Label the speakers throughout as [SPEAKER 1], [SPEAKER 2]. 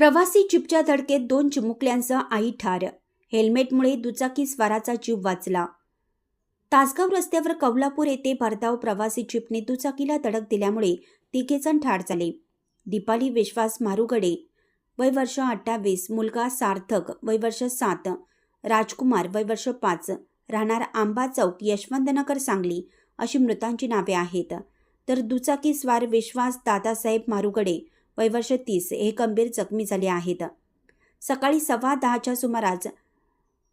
[SPEAKER 1] प्रवासी चिपच्या धडकेत दोन चिमुकल्यांसह आई ठार. हेल्मेटमुळे दुचाकी स्वाराचा जीव वाचला. तासगाव रस्त्यावर कौलापूर येथे भरधाव प्रवासी चिपने दुचाकीला धडक दिल्यामुळे तिघेजण ठार झाले. दीपाली विश्वास मारुगडे वय वर्ष अठ्ठावीस मुलगा सार्थक वय वर्ष सात राजकुमार वय वर्ष पाच राहणार आंबा चौक यशवंतनगर सांगली अशी मृतांची नावे आहेत. तर दुचाकी स्वार विश्वास दादासाहेब मारुगडे वय वर्ष तीस हे गंभीर जखमी झाले आहेत. सकाळी सव्वा दहाच्या सुमारास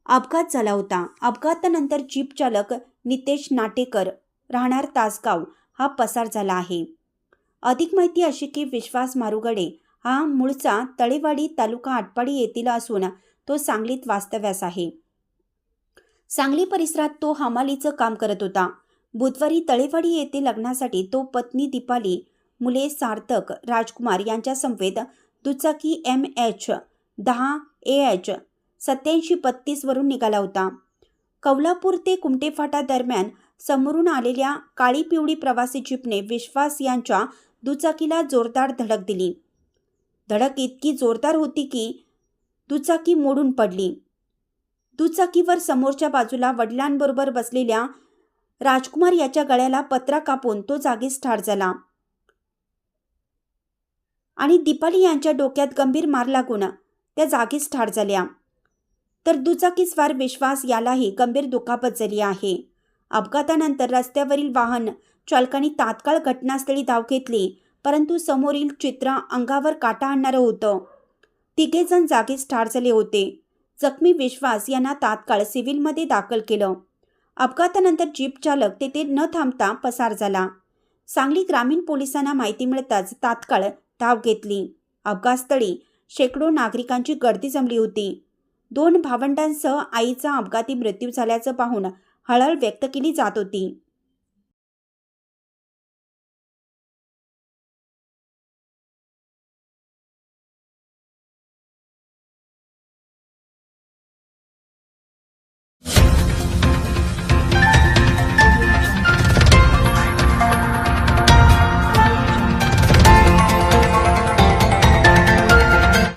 [SPEAKER 1] अपघात झाला होता. अपघातानंतर जीप चालक नितेश नाटेकर राहणार तासगाव हा पसार झाला आहे. अधिक माहिती अशी की विश्वास मारुगडे हा मूळचा तळेवाडी तालुका आटपाडी येथील असून तो सांगलीत वास्तव्यास आहे. सांगली परिसरात तो हमालीचं काम करत होता. बुधवारी तळेवाडी येथे लग्नासाठी तो पत्नी दीपाली मुले सार्थक राजकुमार यांच्या समवेत दुचाकी एम एच दहा ए एच सत्याऐंशी बत्तीसवरून निघाला होता. कौलापूर ते कुमटेफाटा दरम्यान समोरून आलेल्या काळी पिवळी प्रवासी जीपने विश्वास यांच्या दुचाकीला जोरदार धडक दिली. धडक इतकी जोरदार होती की दुचाकी मोडून पडली. दुचाकीवर समोरच्या बाजूला वडिलांबरोबर बसलेल्या राजकुमार याच्या गळ्याला पत्रा कापून तो जागीच ठार झाला. आणि दीपाली यांच्या डोक्यात गंभीर मार लागून त्या जागीच ठार झाल्या. तर दुचाकीस्वार विश्वास यालाही गंभीर दुखापत झाली आहे. अपघातानंतर रस्त्यावरील वाहन चालकांनी तात्काळ घटनास्थळी धाव घेतली परंतु समोरील चित्र अंगावर काटा आणणारं होतं. तिघेजण जागीच ठार झाले होते. जखमी विश्वास यांना तात्काळ सिव्हिलमध्ये दाखल केलं. अपघातानंतर जीप चालक तेथे न थांबता पसार झाला. सांगली ग्रामीण पोलिसांना माहिती मिळताच तात्काळ धाव घेतली. अपघातस्थळी शेकडो नागरिकांची गर्दी जमली होती. दोन भावंडांसह आईचा अपघाती मृत्यू झाल्याचं पाहून हळहळ व्यक्त केली जात होती.